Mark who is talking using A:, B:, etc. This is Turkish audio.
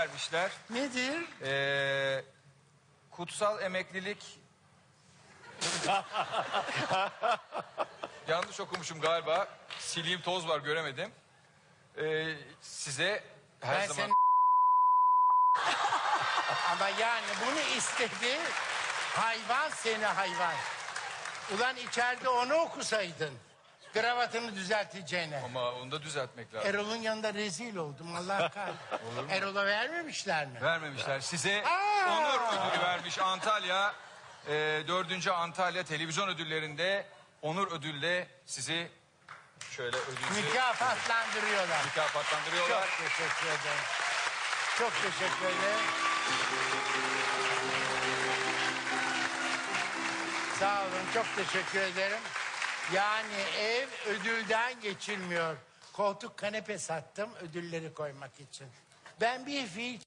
A: vermişler.
B: Nedir?
A: Ee, kutsal emeklilik... Yanlış okumuşum galiba. Sileyim toz var göremedim. Ee, size her
B: ben
A: zaman...
B: senin... Ama yani bunu istedi. Hayvan seni hayvan. Ulan içeride onu okusaydın. Kravatını düzelteceğine.
A: Ama onu da düzeltmek lazım.
B: Erol'un yanında rezil oldum Allah kahretsin. Erol'a vermemişler mi?
A: Vermemişler. Size
B: Aa!
A: onur ödülü vermiş Antalya. E, dördüncü Antalya televizyon ödüllerinde onur ödülle sizi şöyle ödülsüz
B: Mükafatlandırıyorlar.
A: mükafatlandırıyorlar.
B: Çok teşekkür ederim. Çok teşekkür ederim. Sağ olun, çok teşekkür ederim. Yani ev ödülden geçilmiyor. Koltuk kanepe sattım ödülleri koymak için. Ben bir fiil